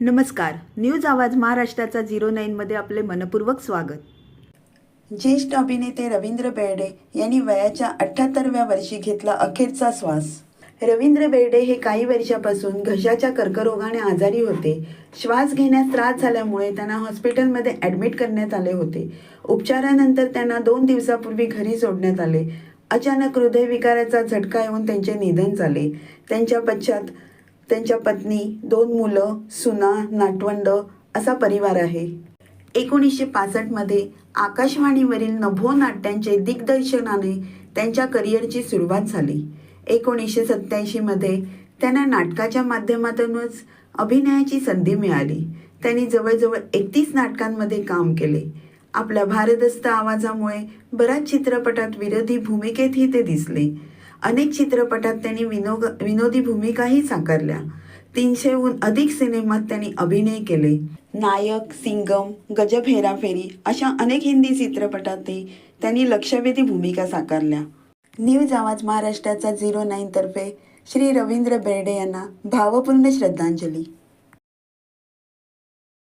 नमस्कार. न्यूज आवाज महाराष्ट्राचा झिरो नाईनमध्ये आपले मनपूर्वक स्वागत. ज्येष्ठ अभिनेते रवींद्र बेर्डे यांनी वयाच्या अठ्ठ्याहत्तरव्या वर्षी घेतला अखेरचा श्वास. रवींद्र बेर्डे हे काही वर्षापासून घशाच्या कर्करोगाने आजारी होते. श्वास घेण्यास त्रास झाल्यामुळे त्यांना हॉस्पिटलमध्ये ॲडमिट करण्यात आले होते. उपचारानंतर त्यांना दोन दिवसापूर्वी घरी सोडण्यात आले. अचानक हृदयविकाराचा झटका येऊन त्यांचे निधन झाले. त्यांच्या पश्चात त्यांच्या पत्नी दोन मुलं सुना नाटवंड असा परिवार आहे. एकोणीसशे पासष्टमध्ये आकाशवाणीवरील नभो नाट्यांचे दिग्दर्शनाने त्यांच्या करिअरची सुरुवात झाली. एकोणीसशे सत्याऐंशीमध्ये त्यांना नाटकाच्या माध्यमातूनच अभिनयाची संधी मिळाली. त्यांनी जवळजवळ एकतीस नाटकांमध्ये काम केले. आपल्या भारदस्त आवाजामुळे बऱ्याच चित्रपटात विरोधी भूमिकेतही ते दिसले. अनेक चित्रपटात त्यांनी विनोग विनोदी भूमिकाही साकारल्या. तीनशेहून अधिक सिनेमात त्यांनी अभिनय केले. नायक सिंगम गजब हेराफेरी अशा अनेक हिंदी चित्रपटातही त्यांनी लक्षवेधी भूमिका साकारल्या. न्यूज आवाज महाराष्ट्राचा झिरो नाईनतर्फे श्री रवींद्र बेर्डे यांना भावपूर्ण श्रद्धांजली.